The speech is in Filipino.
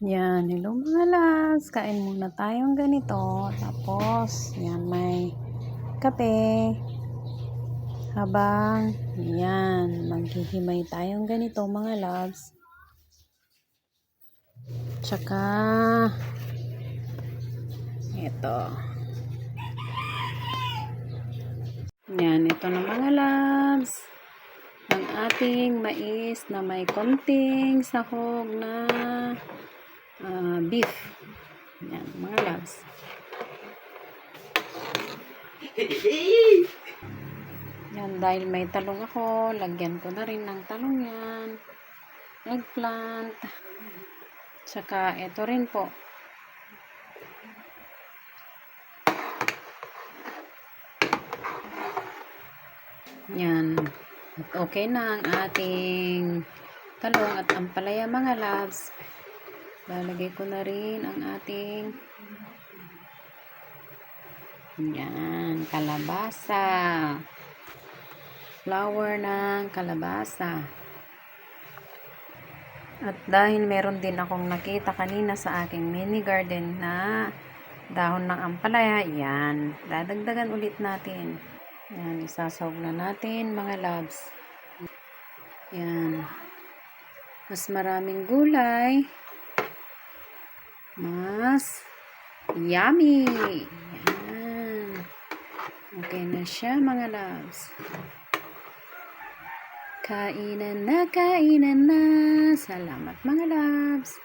Yan, hello mga loves. Kain muna tayong ganito. Tapos, yan, may kape. Habang, yan, maghihimay tayong ganito mga loves. Tsaka, ito. Yan, ito na mga loves. Ang ating mais na may konting sahog na beef. Yan, mga loves. Yan, dahil may talong ako, lagyan ko na rin ng talong yan. Eggplant. Tsaka, ito rin po. Yan. At okay na ang ating talong at ampalaya mga loves. Lalagay ko na rin ang ating yan, kalabasa. Flower ng kalabasa. At dahil meron din akong nakita kanina sa aking mini garden na dahon ng ampalaya, yan, dadagdagan ulit natin. Yan, isasawag na natin mga loves. Yan. Mas maraming gulay. Mas yummy. Yan. Okay na siya mga loves. Kainan na, kainan na. Salamat mga loves.